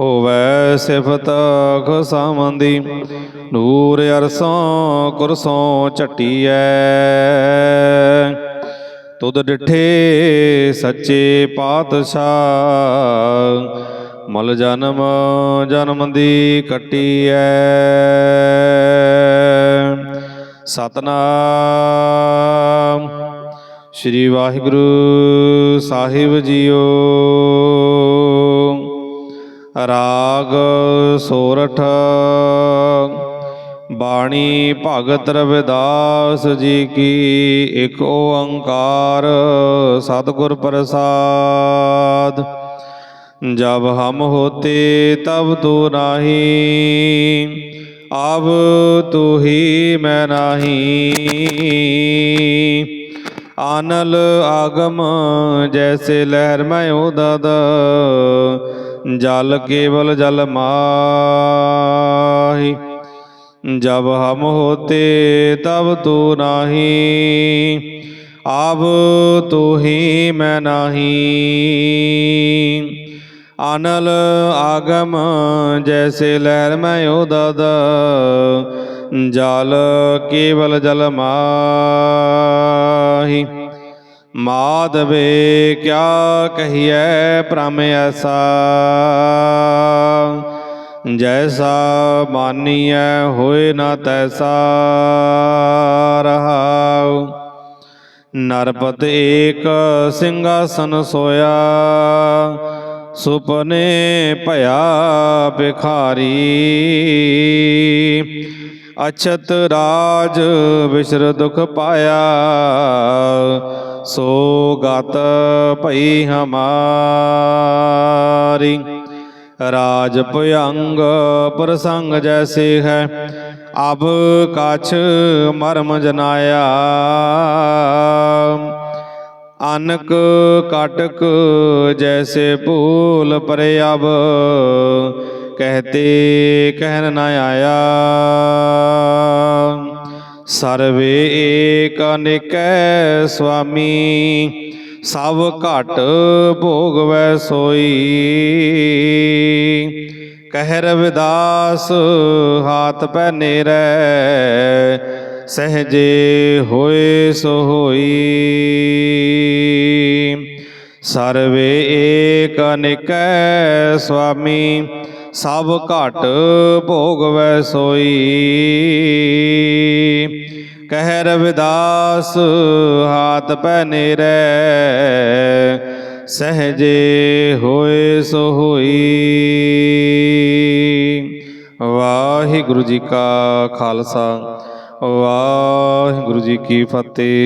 ਹੋਵੈ ਸਿਫਤ ਖਸਾਮੰਦੀ ਨੂਰ ਅਰਸੋਂ ਕੁਰਸੋਂ ਝਟੀਐ। ਤੁਧ ਡਿਠੇ ਸੱਚੇ ਪਾਤਸ਼ਾਹ, ਮਲ ਜਨਮ ਜਨਮ ਦੀ ਕੱਟੀਐ। ਸਤਨਾਮ, ਸ੍ਰੀ ਵਾਹਿਗੁਰੂ ਸਾਹਿਬ ਜੀਓ। ਰਾਗ ਸੋਰਠ। ਬਾਣੀ ਭਗਤ ਰਵਿਦਾਸ ਜੀ ਕੀ ਇੱਕ ਓੰਕਾਰ ਸਤਿਗੁਰ ਪ੍ਰਸਾਦ। ਜਬ ਹਮ ਹੋਤੇ ਤਬ ਤੂ ਨਾਹੀ ਆਬ ਤੂ ਹੀ ਮੈਂ ਨਾਹੀ। ਆਨਲ ਆਗਮ ਜੈਸੇ ਲਹਿਰ ਮੈਂ ਉਦਦ, ਜਲ ਕੇਵਲ ਜਲ ਮਾਹੀ। ਜਬ ਹਮ ਹੋਤੇ ਤਬ ਤੂ ਨਾਹੀ ਆਬ ਤੂ ਹੀ ਮੈਂ ਨਾਹੀ। ਅਨਲ ਆਗਮ ਜੈਸੇ ਲਹਿਰ ਮੈਂ ਉਦਦ ਜਲ ਕੇਵਲ ਜਲ ਮਾਹੀ। ਮਾਧਵੇ ਕਿਆ ਕਹੀਐ ਪ੍ਰਮ ਐਸਾ। ਜੈਸਾ ਮਾਨੀਐ ਹੋਏ ਨਾ ਤੈਸਾ ਰਹਾਉ। ਨਰਪਤ ਏਕ ਸਿੰਘਾਸਨ ਸੋਇਆ। ਸੁਪਨੇ ਭਇਆ ਭਿਖਾਰੀ। ਅਛਤ ਰਾਜ ਵਿਸ਼ਰ ਦੁਖ ਪਾਇਆ, ਸੋ ਗਤ ਭਈ ਹਮਾਰੀ। ਰਾਜ ਭਯੰਗ ਪ੍ਰਸੰਗ ਜੈਸੇ ਹੈ, ਅਬ ਕਛ ਮਰਮ ਜਨਾਇਆ। ਅਨਕ ਕਟਕ ਜੈਸੇ ਭੂਲ ਪਰਿਅਬ ਕਹਤੇ ਕਹਿਨ ਨ ਆਇਆ। ਸਰਵੇ ਏਕ ਅਨੇਕੈ ਸੁਆਮੀ, ਸਭ ਘਟ ਭੋਗਵੈ ਸੋਈ। ਕਹਿ ਰਵਿਦਾਸ, ਹਾਥ ਪੈ ਨੇਰੈ, ਸਹਜੇ ਹੋਏ ਸੋ ਹੋਈ। ਸਰਵੇ ਏਕ ਅਨੇਕੈ ਸੁਆਮੀ ਸਭ ਘਟ ਭੋਗਵੈ ਸੋਈ। ਕਹਿ ਰਵਿਦਾਸ, ਹਾਥ ਪੈ ਨੇਰੈ, ਸਹਜੇ ਹੋਏ ਸੋ ਹੋਈ। ਵਾਹਿਗੁਰੂ ਜੀ ਕਾ ਖਾਲਸਾ, ਵਾਹਿਗੁਰੂ ਜੀ ਕੀ ਫਤਿਹ।